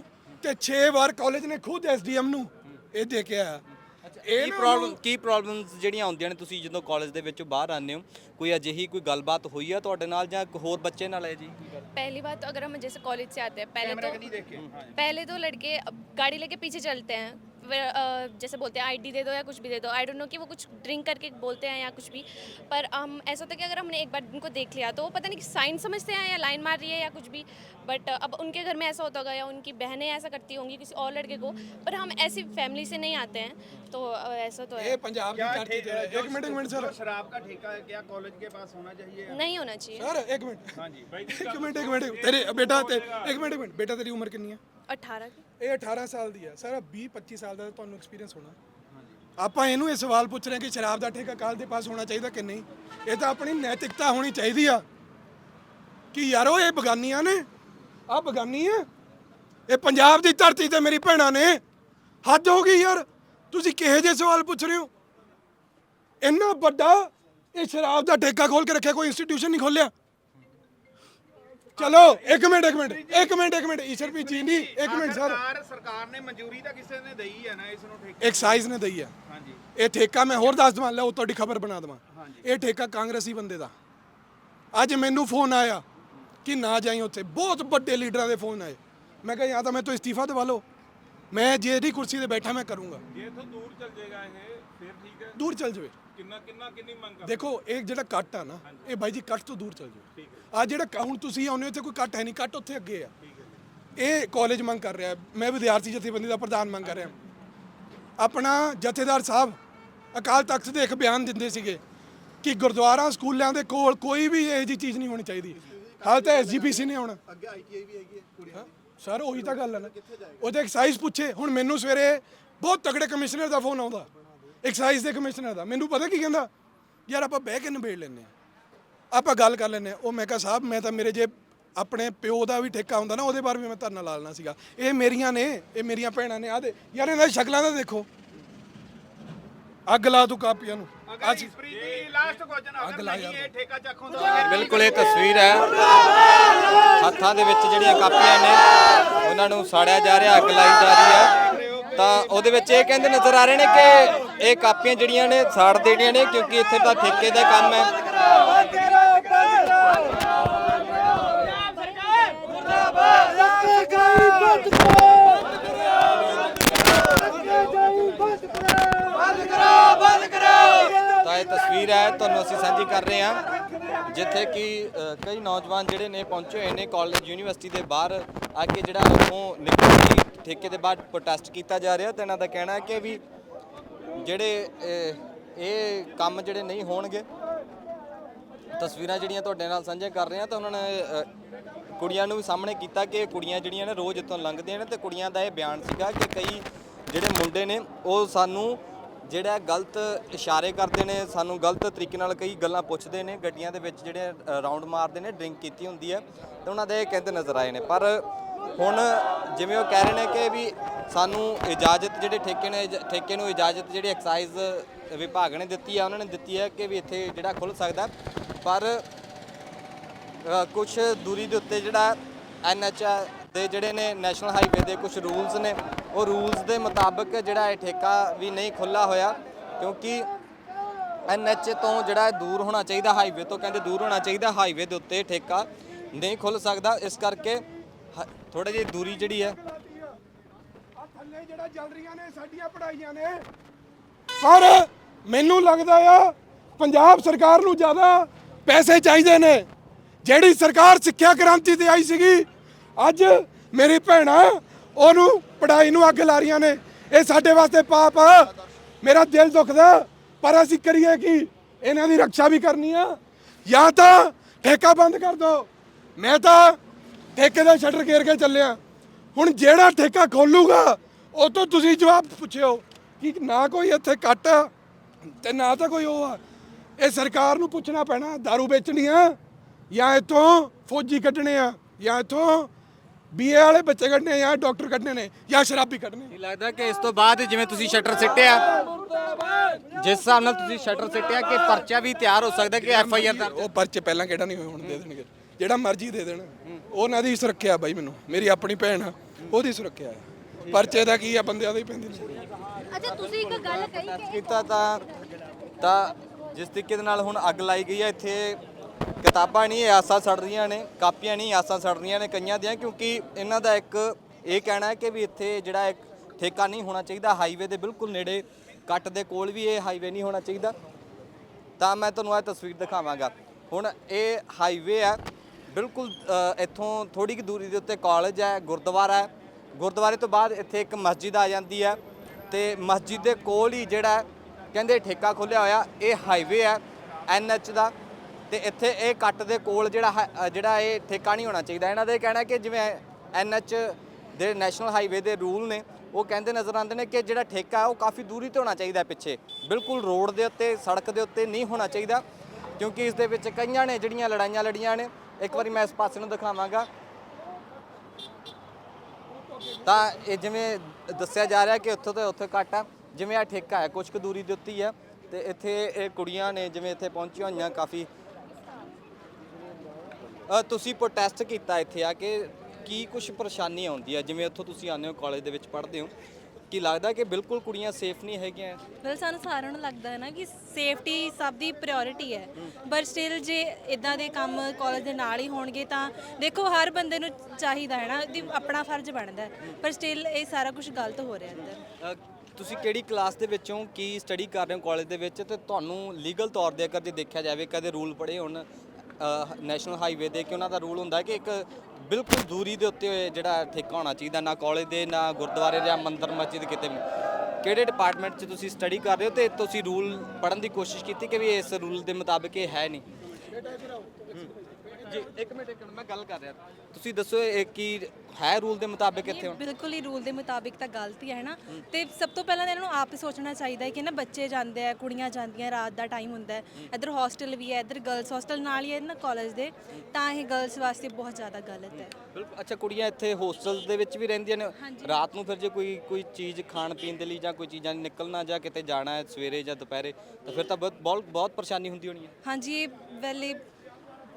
ਤੇ 6 ਵਾਰ ਕਾਲਜ ਨੇ ਖੁਦ ਐਸਡੀਐਮ ਨੂੰ ਇਹ ਦੇ ਕੇ ਆਇਆ। ਕੀ ਪ੍ਰੋਬਲਮ ਕੀ ਪ੍ਰੋਬਲਮਸ ਜਿਹੜੀਆਂ ਆਉਂਦੀਆਂ ਨੇ ਤੁਸੀਂ ਜਦੋਂ ਕਾਲਜ ਦੇ ਵਿੱਚੋਂ ਬਾਹਰ ਆਉਂਦੇ ਹੋ ਕੋਈ ਅਜਿਹੀ ਕੋਈ ਗੱਲਬਾਤ ਹੋਈ ਆ ਤੁਹਾਡੇ ਨਾਲ ਜਾਂ ਕੋਈ ਹੋਰ ਬੱਚੇ ਨਾਲ ਹੈ ਜੀ पहली बात तो अगर हम जैसे कॉलेज से आते हैं पहले कैमरा तो कि नहीं देखे हाँ पहले तो लड़के अब गाड़ी लेके पीछे चलते हैं वे, अ, Uh, जैसे बोलते हैं आईडी दे दो या कुछ भी दे दो आई डोंट नो कि वो कुछ ड्रिंक करके बोलते हैं या कुछ भी पर हम ऐसा होता है कि अगर हमने एक बार उनको देख लिया तो वो पता नहीं कि साइन समझते हैं या लाइन मार रही है या कुछ भी बट uh, अब उनके घर में ऐसा होता होगा या उनकी बहनें ऐसा करती होंगी किसी और लड़के को पर हम ऐसी फैमिली से नहीं आते हैं तो uh, ऐसा तो है। पंजाब एक मिनट मिनट सर शराब का ठेका क्या कॉलेज के पास होना चाहिए? नहीं होना चाहिए। सर एक मिनट हाँ [laughs] एक मिनट एक मिनट तेरे बेटा एक मिनट एक मिनट बेटा तेरी उम्र कितनी है? 18 ਕੁ। ਇਹ 18 ਸਾਲ ਦੀ ਆ ਸਾਰਾ 20 25 ਸਾਲ ਦਾ ਤੁਹਾਨੂੰ ਐਕਸਪੀਰੀਅੰਸ ਹੋਣਾ। ਆਪਾਂ ਇਹਨੂੰ ਇਹ ਸਵਾਲ ਪੁੱਛ ਰਹੇ ਕਿ ਸ਼ਰਾਬ ਦਾ ਠੇਕਾ ਕਾਲ ਦੇ ਪਾਸ ਹੋਣਾ ਚਾਹੀਦਾ ਕਿ ਨਹੀਂ? ਇਹ ਤਾਂ ਆਪਣੀ ਨੈਤਿਕਤਾ ਹੋਣੀ ਚਾਹੀਦੀ ਆ। ਕਿ ਯਾਰੋ ਇਹ ਬਗਾਨੀਆਂ ਨੇ। ਆ ਬਗਾਨੀ ਆ। ਇਹ ਪੰਜਾਬ ਦੀ ਧਰਤੀ ਤੇ ਮੇਰੀ ਭੈਣਾਂ ਨੇ। ਹੱਦ ਹੋ ਗਈ ਯਾਰ। ਤੁਸੀਂ ਕਿਹੋ ਜਿਹੇ ਸਵਾਲ ਪੁੱਛ ਰਹੇ ਹੋ? ਇੰਨਾ ਵੱਡਾ ਇਹ ਸ਼ਰਾਬ ਦਾ ਠੇਕਾ ਖੋਲ ਕੇ ਰੱਖਿਆ, ਕੋਈ ਇੰਸਟੀਟਿਊਸ਼ਨ ਨਹੀਂ ਖੋਲਿਆ ਚਲੋ ਇੱਕ ਮਿੰਟ ਇੱਕ ਮਿੰਟ ਇੱਕ ਮਿੰਟ ਇੱਕ ਮਿੰਟ ਈਸ਼ਰਪੀ ਜੀ ਨਹੀਂ ਇੱਕ ਮਿੰਟ ਸਰ। ਸਰਕਾਰ ਸਰਕਾਰ ਨੇ ਮਨਜ਼ੂਰੀ ਤਾਂ ਕਿਸੇ ਨੇ ਦਈ ਹੈ ਨਾ ਇਸ ਨੂੰ ਠੇਕੇ ਐਕਸਾਈਜ਼ ਨੇ ਦਈ ਆ ਹਾਂਜੀ। ਇਹ ਠੇਕਾ ਮੈਂ ਹੋਰ ਦੱਸ ਦਵਾਂ ਲਓ ਤੁਹਾਡੀ ਖਬਰ ਬਣਾ ਦਵਾਂ। ਇਹ ਠੇਕਾ ਕਾਂਗਰਸੀ ਬੰਦੇ ਦਾ। ਅੱਜ ਮੈਨੂੰ ਫੋਨ ਆਇਆ ਕਿ ਨਾ ਜਾਈ ਉੱਥੇ। ਬਹੁਤ ਵੱਡੇ ਲੀਡਰਾਂ ਦੇ ਫੋਨ ਆਏ। ਮੈਂ ਕਿਹਾ ਜਾਂ ਤਾਂ ਮੈਂ ਤੋਂ ਇਸਤੀਫਾ ਦਿਵਾ ਲਓ। ਮੈਂ ਜਿਹੜੀ ਕੁਰਸੀ ਤੇ ਬੈਠਾ ਮੈਂ ਕਰੂੰਗਾ। ਜੇ ਇਥੋਂ ਦੂਰ ਚੱਲ ਜਾਏਗਾ ਇਹ ਫਿਰ ਠੀਕ ਹੈ। ਦੂਰ ਚੱਲ ਜਾਵੇ। ਕਿੰਨਾ ਕਿੰਨਾ ਕਿੰਨੀ ਮੰਗ ਕਰ ਦੇਖੋ ਇਹ ਜਿਹੜਾ ਕੱਟ ਆ ਨਾ ਇਹ ਬਾਈ ਜੀ ਕੱਟ ਤੋਂ ਦੂਰ ਚੱਲ ਜਾਵੇ। ਆ ਜਿਹੜਾ ਕ- ਹੁਣ ਤੁਸੀਂ ਆਉਂਦੇ ਹੋ ਇੱਥੇ ਕੋਈ ਕੱਟ ਹੈ ਨਹੀਂ ਕੱਟ ਉੱਥੇ ਅੱਗੇ ਆ। ਇਹ ਕਾਲਜ ਮੰਗ ਕਰ ਰਿਹਾ। ਮੈਂ ਵਿਦਿਆਰਥੀ ਜਥੇਬੰਦੀ ਦਾ ਪ੍ਰਧਾਨ ਮੰਗ ਕਰ ਰਿਹਾ। ਆਪਣਾ ਜਥੇਦਾਰ ਸਾਹਿਬ ਅਕਾਲ ਤਖਤ ਦੇ ਇੱਕ ਬਿਆਨ ਦਿੰਦੇ ਸੀਗੇ ਕਿ ਗੁਰਦੁਆਰਾ ਸਕੂਲਾਂ ਦੇ ਕੋਲ ਕੋਈ ਵੀ ਇਹੋ ਜਿਹੀ ਚੀਜ਼ ਨਹੀਂ ਹੋਣੀ ਚਾਹੀਦੀ। ਹਾਲ ਤਾਂ ਐਸਜੀਪੀਸੀ ਨੇ ਆਉਣਾ ਅੱਗੇ ਆਈਟੀਆਈ ਵੀ ਹੈਗੀ ਹੈ ਕੁੜੀਆਂ ਦੀ। ਸਰ ਉਹੀ ਤਾਂ ਗੱਲ ਹੈ ਨਾ। ਉਹਦੇ ਐਕਸਾਈਜ਼ ਪੁੱਛੇ। ਹੁਣ ਮੈਨੂੰ ਸਵੇਰੇ ਬਹੁਤ ਤਗੜੇ ਕਮਿਸ਼ਨਰ ਦਾ ਫੋਨ ਆਉਂਦਾ। ਐਕਸਾਈਜ਼ ਦੇ ਕਮਿਸ਼ਨਰ ਦਾ। ਮੈਨੂੰ ਪਤਾ ਕੀ ਕਹਿੰਦਾ? ਯਾਰ ਆਪਾਂ ਬਹਿ ਕੇ ਨਿਬੇੜ ਲੈਂਦੇ ਆ ਆਪਾਂ ਗੱਲ ਕਰ ਲੈਂਦੇ ਆ ਉਹ ਮੈਂ ਕਿਹਾ ਸਾਹਿਬ ਮੈਂ ਤਾਂ ਮੇਰੇ ਜੇ ਆਪਣੇ ਪਿਓ ਦਾ ਵੀ ਠੇਕਾ ਹੁੰਦਾ ਨਾ ਉਹਦੇ ਬਾਰੇ ਵੀ ਮੈਂ ਧਰਨਾ ਲਾ ਲੈਣਾ ਸੀਗਾ। ਇਹ ਮੇਰੀਆਂ ਨੇ ਇਹ ਮੇਰੀਆਂ ਭੈਣਾਂ ਨੇ ਆ ਦੇ। ਯਾਰ ਇਹਨਾਂ ਦੀ ਸ਼ਕਲਾਂ ਦਾ ਦੇਖੋ। ਅੱਗ ਲਾ ਤੂੰ ਕਾਪੀਆਂ ਨੂੰ। ਅਗਰ ਇਸਪ੍ਰੀਤ ਦੀ ਲਾਸਟ ਕੁਐਸਚਨ ਅੱਗ ਅਗਰ ਲਾ ਨਹੀਂ। ਇਹ ਠੇਕਾ ਚੱਕੋਂ ਦਾ ਬਿਲਕੁਲ ਇਹ ਤਸਵੀਰ ਹੈ। ਹੱਥਾਂ ਦੇ ਵਿੱਚ ਜਿਹੜੀਆਂ ਕਾਪੀਆਂ ਨੇ ਉਹਨਾਂ ਨੂੰ ਸਾੜਿਆ ਜਾ ਰਿਹਾ ਅੱਗ ਲਾਈ ਜਾ ਰਹੀ ਹੈ। ਤਾਂ ਉਹਦੇ ਵਿੱਚ ਇਹ ਕਹਿੰਦੇ ਨਜ਼ਰ ਆ ਰਹੇ ਨੇ ਕਿ ਇਹ ਕਾਪੀਆਂ ਜਿਹੜੀਆਂ ਨੇ ਸਾੜ ਦੇਣੀਆਂ ਨੇ ਕਿਉਂਕਿ ਇੱਥੇ ਤਾਂ ਠੇਕੇ ਦਾ ਕੰਮ ਹੈ। ਤਾਂ ਇਹ ਤਸਵੀਰ ਹੈ, ਤੁਹਾਨੂੰ ਅਸੀਂ ਸਾਂਝੀ ਕਰ ਰਹੇ ਹਾਂ, ਜਿੱਥੇ ਕਿ ਕਈ ਨੌਜਵਾਨ ਜਿਹੜੇ ਨੇ ਪਹੁੰਚੇ ਹੋਏ ਨੇ ਕਾਲਜ ਯੂਨੀਵਰਸਿਟੀ ਦੇ ਬਾਹਰ, ਆ ਕੇ ਜਿਹੜਾ ਉਹ ਨਿਕਲ ਕੇ ਠੇਕੇ ਦੇ ਬਾਹਰ ਪ੍ਰੋਟੈਸਟ ਕੀਤਾ ਜਾ ਰਿਹਾ ਤੇ ਇਹਨਾਂ ਦਾ ਕਹਿਣਾ ਹੈ ਕਿ ਵੀ ਜਿਹੜੇ ਇਹ ਕੰਮ ਜਿਹੜੇ ਨਹੀਂ ਹੋਣਗੇ, ਤਸਵੀਰਾਂ ਜਿਹੜੀਆਂ ਤੁਹਾਡੇ ਨਾਲ ਸਾਂਝੀਆਂ ਕਰ ਰਹੇ ਹਾਂ, ਤਾਂ ਉਹਨਾਂ ਨੇ ਕੁੜੀਆਂ ਨੂੰ ਵੀ ਸਾਹਮਣੇ ਕੀਤਾ ਕਿ ਕੁੜੀਆਂ ਜਿਹੜੀਆਂ ਨੇ ਰੋਜ਼ ਇੱਥੋਂ ਲੰਘਦੀਆਂ ਨੇ ਤੇ ਕੁੜੀਆਂ ਦਾ ਇਹ ਬਿਆਨ ਸੀਗਾ ਕਿ ਕਈ ਜਿਹੜੇ ਮੁੰਡੇ ਨੇ ਉਹ ਸਾਨੂੰ ਜਿਹੜਾ ਗਲਤ ਇਸ਼ਾਰੇ ਕਰਦੇ ਨੇ, ਸਾਨੂੰ ਗਲਤ ਤਰੀਕੇ ਨਾਲ ਕਈ ਗੱਲਾਂ ਪੁੱਛਦੇ ਨੇ, ਗੱਡੀਆਂ ਦੇ ਵਿੱਚ ਜਿਹੜੇ ਰਾਉਂਡ ਮਾਰਦੇ ਨੇ ਡਰਿੰਕ ਕੀਤੀ ਹੁੰਦੀ ਹੈ ਤੇ ਉਹਨਾਂ ਦੇ ਇਹ ਕਹਿੰਦੇ ਨਜ਼ਰ ਆਏ ਨੇ। ਪਰ ਹੁਣ ਜਿਵੇਂ ਉਹ ਕਹਿ ਰਹੇ ਨੇ ਕਿ ਵੀ ਸਾਨੂੰ ਇਜਾਜ਼ਤ ਜਿਹੜੇ ਠੇਕੇ ਨੇ ਠੇਕੇ ਨੂੰ ਇਜਾਜ਼ਤ ਜਿਹੜੀ ਐਕਸਾਈਜ਼ ਵਿਭਾਗ ਨੇ ਦਿੱਤੀ ਹੈ ਉਹਨਾਂ ਨੇ ਦਿੱਤੀ ਹੈ ਕਿ ਵੀ ਇੱਥੇ ਜਿਹੜਾ ਖੁੱਲ ਸਕਦਾ। ਪਰ ਕੁਝ ਦੂਰੀ ਦੇ ਉੱਤੇ ਜਿਹੜਾ ਐਨਐਚ ਦੇ ਜਿਹੜੇ ਨੇ ਨੈਸ਼ਨਲ ਹਾਈਵੇ ਦੇ ਕੁਝ ਰੂਲਸ ਨੇ, ਉਹ ਰੂਲਸ ਦੇ ਮੁਤਾਬਕ ਜਿਹੜਾ ਇਹ ਠੇਕਾ ਵੀ ਨਹੀਂ ਖੁੱਲਾ ਹੋਇਆ, ਕਿਉਂਕਿ ਐਨਐਚ ਤੋਂ ਜਿਹੜਾ ਦੂਰ ਹੋਣਾ ਚਾਹੀਦਾ ਹਾਈਵੇ ਤੋਂ, ਕਹਿੰਦੇ ਦੂਰ ਹੋਣਾ ਚਾਹੀਦਾ ਹਾਈਵੇ ਦੇ ਉੱਤੇ ਠੇਕਾ ਨਹੀਂ ਖੁੱਲ ਸਕਦਾ। ਇਸ ਕਰਕੇ ਥੋੜੀ ਜਿਹੀ ਦੂਰੀ ਜਿਹੜੀ ਹੈ। ਆ ਥੱਲੇ ਜਿਹੜਾ ਚੱਲ ਰਹੀਆਂ ਨੇ, ਸਾਡੀਆਂ ਪੜਾਈਆਂ ਨੇ। ਪਰ ਮੈਨੂੰ ਲੱਗਦਾ ਆ, ਪੰਜਾਬ ਸਰਕਾਰ ਨੂੰ ਜ਼ਿਆਦਾ ਪੈਸੇ ਚਾਹੀਦੇ ਨੇ। ਜਿਹੜੀ ਸਰਕਾਰ ਸਿੱਖਿਆ ਕ੍ਰਾਂਤੀ ਤੇ ਆਈ ਸੀਗੀ, ਅੱਜ ਮੇਰੀ ਭੈਣਾਂ ਉਹਨੂੰ ਪੜਾਈ ਨੂੰ ਅੱਗ ਲਾ ਰਹੀਆਂ ਨੇ। ਇਹ ਸਾਡੇ ਵਾਸਤੇ ਪਾਪ ਆ। ਮੇਰਾ ਦਿਲ ਦੁਖਦਾ, ਪਰ ਅਸੀਂ ਕਰੀਏ ਕਿ? ਇਹਨਾਂ ਦੀ ਰੱਖਿਆ ਵੀ ਕਰਨੀ ਆ। ਜਾਂ ਤਾਂ ਠੇਕਾ ਬੰਦ ਕਰ ਦਿਓ ਮੈਂ ਤਾਂ ਠੇਕੇ ਦਾ ਸ਼ਟਰ ਘੇਰ ਕੇ ਚੱਲਿਆ। ਹੁਣ ਜਿਹੜਾ ਠੇਕਾ ਖੋਲੂਗਾ, ਉਹ ਤੋਂ ਤੁਸੀਂ ਜਵਾਬ ਪੁੱਛਿਓ ਕਿ ਨਾ ਕੋਈ ਇੱਥੇ ਕੱਟ ਆ ਤੇ ਨਾ ਤਾਂ ਕੋਈ ਉਹ ਆ। ਇਹ ਸਰਕਾਰ ਨੂੰ ਪੁੱਛਣਾ ਪੈਣਾ दारू ਵੇਚਣੀ ਆ। ਜਾਂ ਇੱਥੋਂ ਫੌਜੀ ਕੱਢਣੇ ਆ ਜਾਂ ਇੱਥੋਂ ਬੀਏ ਵਾਲੇ ਬੱਚੇ ਕੱਢਣੇ ਆ ਜਾਂ ਡਾਕਟਰ ਕੱਢਣੇ ਨੇ ਜਾਂ ਸ਼ਰਾਬੀ ਕੱਢਣੇ ਕੀ ਲੱਗਦਾ ਕਿ ਇਸ ਤੋਂ ਬਾਅਦ ਜਿਵੇਂ ਤੁਸੀਂ ਸ਼ਟਰ ਸਿੱਟਿਆ ਜਿਸ ਹਿਸਾਬ ਨਾਲ ਤੁਸੀਂ ਸ਼ਟਰ ਸਿੱਟਿਆ ਕਿ ਪਰਚਾ ਵੀ ਤਿਆਰ ਹੋ ਸਕਦਾ ਕਿ ਐਫ ਆਈ ਆਰ ਦਰਜ ਉਹ ਪਰਚੇ ਪਹਿਲਾਂ ਕਿਹੜਾ ਨਹੀਂ ਹੋਏ ਹੁਣ ਦੇ ਦੇਣਗੇ। ਜਿਹੜਾ ਮਰਜ਼ੀ ਦੇ ਦੇਣ। ਉਹਨਾਂ ਦੀ ਸੁਰੱਖਿਆ ਬਾਈ ਮੈਨੂੰ ਮੇਰੀ ਆਪਣੀ ਭੈਣ ਆ ਉਹਦੀ ਸੁਰੱਖਿਆ ਆ। ਪਰਚੇ ਦਾ ਕੀ ਆ ਬੰਦਿਆਂ ਦੇ ਹੀ ਪੈਂਦੇ ਅੱਛਾ ਤੁਸੀਂ ਇੱਕ ਗੱਲ ਕਹੀ ਪ੍ਰੋਟੈਸਟ ਕੀਤਾ ਤਾਂ ਤਾਂ ਜਿਸ ਤਰੀਕੇ ਦੇ ਨਾਲ ਹੁਣ ਅੱਗ ਲਾਈ ਗਈ ਹੈ ਇੱਥੇ ਕਿਤਾਬਾਂ ਨਹੀਂ ਇਹ ਆਸਾਂ ਸੜ ਰਹੀਆਂ ਨੇ, ਕਾਪੀਆਂ ਨਹੀਂ, ਆਸਾਂ ਸੜ ਰਹੀਆਂ ਨੇ ਕਈਆਂ ਦੀਆਂ, ਕਿਉਂਕਿ ਇਹਨਾਂ ਦਾ ਇੱਕ ਇਹ ਕਹਿਣਾ ਹੈ ਕਿ ਵੀ ਇੱਥੇ ਜਿਹੜਾ ਇੱਕ ਠੇਕਾ ਨਹੀਂ ਹੋਣਾ ਚਾਹੀਦਾ, ਹਾਈਵੇ ਦੇ ਬਿਲਕੁਲ ਨੇੜੇ ਕੱਟ ਦੇ ਕੋਲ ਵੀ ਇਹ ਹਾਈਵੇ ਨਹੀਂ ਹੋਣਾ ਚਾਹੀਦਾ। ਤਾਂ ਮੈਂ ਤੁਹਾਨੂੰ ਇਹ ਤਸਵੀਰ ਦਿਖਾਵਾਂਗਾ। ਹੁਣ ਇਹ ਹਾਈਵੇ ਹੈ, ਬਿਲਕੁਲ ਇੱਥੋਂ ਥੋੜੀ ਕੁ ਦੂਰੀ ਦੇ ਉੱਤੇ ਕਾਲਜ ਹੈ, ਗੁਰਦੁਆਰਾ ਹੈ। ਗੁਰਦੁਆਰੇ ਤੋਂ ਬਾਅਦ ਇੱਥੇ ਇੱਕ ਮਸਜਿਦ ਆ ਜਾਂਦੀ ਹੈ ਤੇ ਮਸਜਿਦ ਦੇ ਕੋਲ ਹੀ ਜਿਹੜਾ ਕਹਿੰਦੇ ਠੇਕਾ ਖੋਲਿਆ ਹੋਇਆ, ਇਹ ਹਾਈਵੇ ਹੈ ਐਨਐਚ ਦਾ। ਤੇ ਇੱਥੇ ਇਹ ਕੱਟ ਦੇ ਕੋਲ ਜਿਹੜਾ ਹੈ- ਜਿਹੜਾ ਇਹ ਠੇਕਾ ਨਹੀਂ ਹੋਣਾ ਚਾਹੀਦਾ। ਇਹਨਾਂ ਦਾ ਇਹ ਕਹਿਣਾ ਕਿ ਜਿਵੇਂ ਐਨਐਚ ਦੇ ਨੈਸ਼ਨਲ ਹਾਈਵੇ ਦੇ ਰੂਲ ਨੇ, ਉਹ ਕਹਿੰਦੇ ਨਜ਼ਰ ਆਉਂਦੇ ਨੇ ਕਿ ਜਿਹੜਾ ਠੇਕਾ ਹੈ ਉਹ ਕਾਫੀ ਦੂਰੀ ਤੇ ਹੋਣਾ ਚਾਹੀਦਾ ਪਿੱਛੇ। ਬਿਲਕੁਲ ਰੋਡ ਦੇ ਉੱਤੇ, ਸੜਕ ਦੇ ਉੱਤੇ ਨਹੀਂ ਹੋਣਾ ਚਾਹੀਦਾ, ਕਿਉਂਕਿ ਇਸ ਦੇ ਵਿੱਚ ਕਈਆਂ ਨੇ ਜਿਹੜੀਆਂ ਲੜਾਈਆਂ ਲੜੀਆਂ ਨੇ, ਇੱਕ ਵਾਰੀ ਮੈਂ ਇਸ ਪਾਸੇ ਨੂੰ ਦਿਖਾਵਾਂਗਾ। ਤਾਂ ਇਹ ਜਿਵੇਂ ਦੱਸਿਆ ਜਾ ਰਿਹਾ ਕਿ ਉੱਥੋਂ ਤੋਂ ਉੱਥੇ ਕੱਟ ਆ। ਜਿਵੇਂ ਆ ਠੇਕਾ ਹੈ ਕੁਝ ਕੁ ਦੂਰੀ ਦੇ ਉੱਤੇ ਹੀ ਆ। ਤੇ ਇੱਥੇ ਇਹ ਕੁੜੀਆਂ ਨੇ ਜਿਵੇਂ ਇੱਥੇ ਪਹੁੰਚੀਆਂ ਹੋਈਆਂ, ਕਾਫੀ ਤੁਸੀਂ ਪ੍ਰੋਟੈਸਟ ਕੀਤਾ ਇੱਥੇ ਆ ਕੇ ਕੀ ਕੁਝ ਪਰੇਸ਼ਾਨੀ ਆਉਂਦੀ ਹੈ ਜਿਵੇਂ ਇੱਥੋਂ ਤੁਸੀਂ ਆਉਂਦੇ ਹੋ ਕਾਲਜ ਦੇ ਵਿੱਚ ਪੜ੍ਹਦੇ ਹੋ ਕੀ ਲੱਗਦਾ ਕਿ ਬਿਲਕੁਲ ਕੁੜੀਆਂ ਸੇਫ ਨਹੀਂ ਹੈਗੀਆਂ? ਵੈਲ ਸਾਨੂੰ ਸਾਰਿਆਂ ਨੂੰ ਲੱਗਦਾ ਹੈ ਨਾ ਕਿ ਸੇਫਟੀ ਸਭ ਦੀ ਪ੍ਰਾਇੋਰਟੀ ਹੈ। ਪਰ ਸਟਿਲ ਜੇ ਇਦਾਂ ਦੇ ਕੰਮ ਕਾਲਜ ਦੇ ਨਾਲ ਹੀ ਹੋਣਗੇ ਤਾਂ ਦੇਖੋ ਹਰ ਬੰਦੇ ਨੂੰ ਚਾਹੀਦਾ ਹੈ ਨਾ ਕਿ ਆਪਣਾ ਫਰਜ਼ ਬਣਦਾ ਹੈ। ਪਰ ਸਟਿਲ ਇਹ ਸਾਰਾ ਕੁਝ ਗਲਤ ਹੋ ਰਿਹਾ ਅੰਦਰ ਅ, ਤੁਸੀਂ ਕਿਹੜੀ ਕਲਾਸ ਦੇ ਵਿੱਚੋਂ ਕੀ ਸਟੱਡੀ ਕਰ ਰਹੇ ਹੋ ਕਾਲਜ ਦੇ ਵਿੱਚ? ਤੇ ਤੁਹਾਨੂੰ ਲੀਗਲ ਤੌਰ ਦੇ ਅਗਰ ਜੇ ਦੇਖਿਆ ਜਾਵੇ ਕਦੇ ਰੂਲ ਪੜੇ ਹੁਣ ਨੈਸ਼ਨਲ ਹਾਈਵੇ ਦੇ ਕਿ ਉਹਨਾਂ ਦਾ ਰੂਲ ਹੁੰਦਾ ਕਿ ਇੱਕ ਬਿਲਕੁਲ ਦੂਰੀ ਦੇ ਉੱਤੇ ਜਿਹੜਾ ਠੇਕਾ ਹੋਣਾ ਚਾਹੀਦਾ, ਨਾ ਕਾਲਜ ਦੇ, ਨਾ ਗੁਰਦੁਆਰੇ ਜਾਂ ਮੰਦਿਰ, ਮਸਜਿਦ ਕਿਤੇ ਵੀ। ਕਿਹੜੇ ਡਿਪਾਰਟਮੈਂਟ 'ਚ ਤੁਸੀਂ ਸਟੱਡੀ ਕਰ ਰਹੇ ਹੋ ਤੇ ਤੁਸੀਂ ਰੂਲ ਪੜਨ ਦੀ ਕੋਸ਼ਿਸ਼ ਕੀਤੀ ਕਿ ਵੀ ਇਸ ਰੂਲ ਦੇ ਮੁਤਾਬਕ ਇਹ ਹੈ ਨਹੀਂ? ਜੀ ਇੱਕ ਮਿੰਟ ਇੱਕ ਮਿੰਟ ਮੈਂ ਗੱਲ ਕਰ ਰਿਹਾ। ਤੁਸੀਂ ਦੱਸੋ ਇਹ ਕੀ ਹੈ ਰੂਲ ਦੇ ਮੁਤਾਬਕ ਇੱਥੇ ਹੁਣ? ਬਿਲਕੁਲ ਹੀ ਰੂਲ ਦੇ ਮੁਤਾਬਿਕ ਤਾਂ ਗਲਤ ਹੀ ਹੈ ਨਾ? ਤੇ ਸਭ ਤੋਂ ਪਹਿਲਾਂ ਤਾਂ ਇਹਨਾਂ ਨੂੰ ਆਪ ਹੀ ਸੋਚਣਾ ਚਾਹੀਦਾ ਹੈ ਕਿ ਨਾ ਬੱਚੇ ਜਾਂਦੇ ਆ ਕੁੜੀਆਂ ਜਾਂਦੀਆਂ ਰਾਤ ਦਾ ਟਾਈਮ ਹੁੰਦਾ ਹੈ। ਇੱਧਰ ਹੌਸਟਲ ਵੀ ਹੈ ਇੱਧਰ ਗਰਲਸ ਹੌਸਟਲ ਨਾਲ ਹੀ ਹੈ ਨਾ ਕਾਲਜ ਦੇ। ਤਾਂ ਇਹ ਗਰਲਸ ਵਾਸਤੇ ਬਹੁਤ ਜ਼ਿਆਦਾ ਗਲਤ ਹੈ। ਬਿਲਕੁਲ ਅੱਛਾ ਕੁੜੀਆਂ ਇੱਥੇ ਹੋਸਟਲ ਦੇ ਵਿੱਚ ਵੀ ਰਹਿੰਦੀਆਂ ਨੇ। ਰਾਤ ਨੂੰ ਫਿਰ ਜੇ ਕੋਈ ਕੋਈ ਚੀਜ਼ ਖਾਣ ਪੀਣ ਦੇ ਲਈ ਜਾਂ ਕੋਈ ਚੀਜ਼ਾਂ ਨਿਕਲਣਾ ਜਾਂ ਕਿਤੇ ਜਾਣਾ ਹੈ ਸਵੇਰੇ ਜਾਂ ਦੁਪਹਿਰੇ ਤਾਂ ਫਿਰ ਤਾਂ ਬਹੁਤ ਬਹੁਤ ਬਹੁਤ ਪਰੇਸ਼ਾਨੀ ਹੁੰਦੀ ਹੋਣੀ ਹੈ। ਹਾਂਜੀ ਇਹ ਵੈਲੇ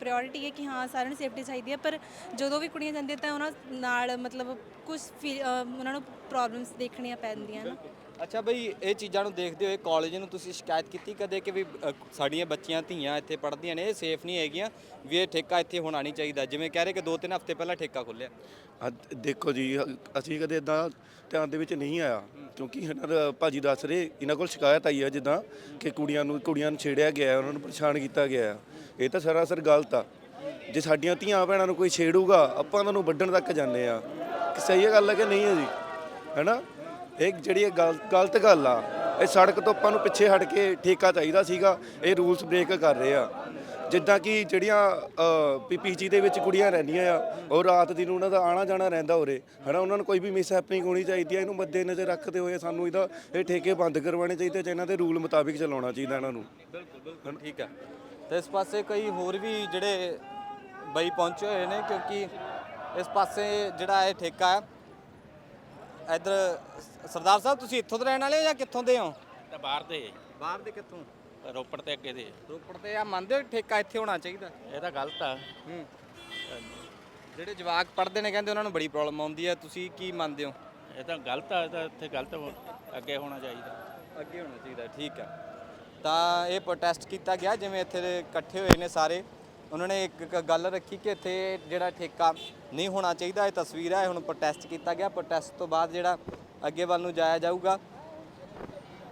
ਪ੍ਰਾਇੋਰਟੀ ਹੈ ਕਿ ਹਾਂ ਸਾਰਿਆਂ ਨੂੰ ਸੇਫਟੀ ਚਾਹੀਦੀ ਹੈ ਪਰ ਜਦੋਂ ਵੀ ਕੁੜੀਆਂ ਜਾਂਦੀਆਂ ਤਾਂ ਉਹਨਾਂ ਨਾਲ ਮਤਲਬ ਕੁਝ ਉਹਨਾਂ ਨੂੰ ਪ੍ਰੋਬਲਮਸ ਦੇਖਣੀਆਂ ਪੈਂਦੀਆਂ ਨਾ। ਅੱਛਾ ਬਈ ਇਹ ਚੀਜ਼ਾਂ ਨੂੰ ਦੇਖਦੇ ਹੋਏ ਕਾਲਜ ਨੂੰ ਤੁਸੀਂ ਸ਼ਿਕਾਇਤ ਕੀਤੀ ਕਦੇ ਕਿ ਵੀ ਅ, ਸਾਡੀਆਂ ਬੱਚੀਆਂ ਧੀਆਂ ਇੱਥੇ ਪੜ੍ਹਦੀਆਂ ਨੇ ਇਹ ਸੇਫ ਨਹੀਂ ਹੈਗੀਆਂ ਵੀ ਇਹ ਠੇਕਾ ਇੱਥੇ ਹੋਣਾ ਨਹੀਂ ਚਾਹੀਦਾ? ਜਿਵੇਂ ਕਹਿ ਰਹੇ ਕਿ 2-3 ਹਫ਼ਤੇ ਪਹਿਲਾਂ ਠੇਕਾ ਖੁੱਲਿਆ ਅੱਜ ਦੇਖੋ ਜੀ ਅਸੀਂ ਕਦੇ ਇਦਾਂ ਧਿਆਨ ਦੇ ਵਿੱਚ ਨਹੀਂ ਆਇਆ ਕਿਉਂਕਿ ਇਹਨਾਂ ਦਾ ਭਾਜੀ ਦੱਸ ਰਹੇ ਇਹਨਾਂ ਕੋਲ ਸ਼ਿਕਾਇਤ ਆਈ ਹੈ ਜਿੱਦਾਂ ਕਿ ਕੁੜੀਆਂ ਨੂੰ ਕੁੜੀਆਂ ਨੂੰ ਛੇੜਿਆ ਗਿਆ ਹੈ, ਉਹਨਾਂ ਨੂੰ ਪਰੇਸ਼ਾਨ ਕੀਤਾ ਗਿਆ। ਹੈ। ਇਹ ਤਾਂ ਸਰਾਸਰ ਗਲਤ ਆ। ਜੇ ਸਾਡੀਆਂ ਧੀਆਂ ਭੈਣਾਂ ਨੂੰ ਕੋਈ ਛੇੜੂਗਾ, ਆਪਾਂ ਉਹਨਾਂ ਨੂੰ ਵੱਢਣ ਤੱਕ ਜਾਂਦੇ ਆ। ਕਿ ਸਹੀ ਹੈ ਗੱਲ ਹੈ ਕਿ ਨਹੀਂ ਹੈ ਜੀ? ਹੈਨਾ? ਇਹ ਜਿਹੜੀ ਇਹ ਗਲ- ਗਲਤ ਗੱਲ ਆ, ਇਹ ਸੜਕ ਤੋਂ ਆਪਾਂ ਨੂੰ ਪਿੱਛੇ ਹਟ ਕੇ ਠੇਕਾ ਚਾਹੀਦਾ ਸੀਗਾ, ਇਹ ਰੂਲਸ ਬ੍ਰੇਕ ਕਰ ਰਹੇ ਆ। ਜਿੱਦਾਂ ਕਿ ਜਿਹੜੀਆਂ ਪੀਪੀਜੀ ਦੇ ਵਿੱਚ ਕੁੜੀਆਂ ਰਹਿੰਦੀਆਂ ਆ, ਉਹ ਰਾਤ ਦਿਨ ਉਹਨਾਂ ਦਾ ਆਣਾ ਜਾਣਾ ਰਹਿੰਦਾ ਉਰੇ। ਹਨਾ? ਉਹਨਾਂ ਨੂੰ ਕੋਈ ਵੀ ਮਿਸ ਹੈਪਨਿੰਗ ਹੋਣੀ ਚਾਹੀਦੀ ਆ, ਇਹਨੂੰ ਮੱਦੇ ਨਜ਼ਰ ਰੱਖਦੇ ਹੋਏ ਸਾਨੂੰ ਇਹਦਾ, ਇਹ ਠੇਕੇ ਬੰਦ ਕਰਵਾਉਣੇ ਚਾਹੀਦੇ ਤੇ ਇਹਨਾਂ ਦੇ ਰੂਲ ਮੁਤਾਬਿਕ ਚਲਾਉਣਾ ਚਾਹੀਦਾ ਇਹਨਾਂ ਨੂੰ। ਬਿਲਕੁਲ ਬਿਲਕੁਲ, ਠੀਕ ਹੈ ਤੇ ਇਸ ਪਾਸੇ ਕਈ ਹੋਰ ਵੀ ਜਿਹੜੇ ਬਈ ਪਹੁੰਚੇ ਹੋਏ ਨੇ ਕਿਉਂਕਿ ਇਸ ਪਾਸੇ ਜਿਹੜਾ ਇਹ ਠੇਕਾ ਹੈ ਇੱਧਰ ਸਰਦਾਰ ਸਾਹਿਬ ਤੁਸੀਂ ਇੱਥੋਂ ਦੇ ਰਹਿਣ ਵਾਲੇ ਹੋ ਜਾਂ ਕਿੱਥੋਂ ਦੇ ਹੋ? ਤਾਂ ਬਾਹਰ ਦੇ ਬਾਹਰ ਦੇ ਕਿੱਥੋਂ? ਰੋਪੜ ਤੇ ਅੱਗੇ ਦੇ ਰੋਪੜ ਤੇ ਆ ਮੰਨਦੇ ਹੋ ਠੇਕਾ ਇੱਥੇ ਹੋਣਾ ਚਾਹੀਦਾ? ਇਹ ਤਾਂ ਗਲਤ ਆ। ਹੂੰ। ਜਿਹੜੇ ਜਵਾਕ ਪੜ੍ਹਦੇ ਨੇ ਕਹਿੰਦੇ ਉਹਨਾਂ ਨੂੰ ਬੜੀ ਪ੍ਰੋਬਲਮ ਆਉਂਦੀ ਹੈ ਤੁਸੀਂ ਕੀ ਮੰਨਦੇ ਹੋ? ਇਹ ਤਾਂ ਗਲਤ ਆ ਇਹ ਤਾਂ ਇੱਥੇ ਗਲਤ ਅੱਗੇ ਹੋਣਾ ਚਾਹੀਦਾ। ਅੱਗੇ ਹੋਣਾ ਚਾਹੀਦਾ ਠੀਕ ਹੈ ਤਾਂ ਇਹ ਪ੍ਰੋਟੈਸਟ ਕੀਤਾ ਗਿਆ, ਜਿਵੇਂ ਇੱਥੇ ਦੇ ਇਕੱਠੇ ਹੋਏ ਨੇ ਸਾਰੇ। ਉਹਨਾਂ ਨੇ ਇੱਕ ਇੱਕ ਗੱਲ ਰੱਖੀ ਕਿ ਇੱਥੇ ਜਿਹੜਾ ਠੇਕਾ ਨਹੀਂ ਹੋਣਾ ਚਾਹੀਦਾ, ਇਹ ਤਸਵੀਰ ਹੈ ਹੁਣ ਪ੍ਰੋਟੈਸਟ ਕੀਤਾ ਗਿਆ। ਪ੍ਰੋਟੈਸਟ ਤੋਂ ਬਾਅਦ ਜਿਹੜਾ ਅੱਗੇ ਵੱਲ ਨੂੰ ਜਾਇਆ ਜਾਊਗਾ।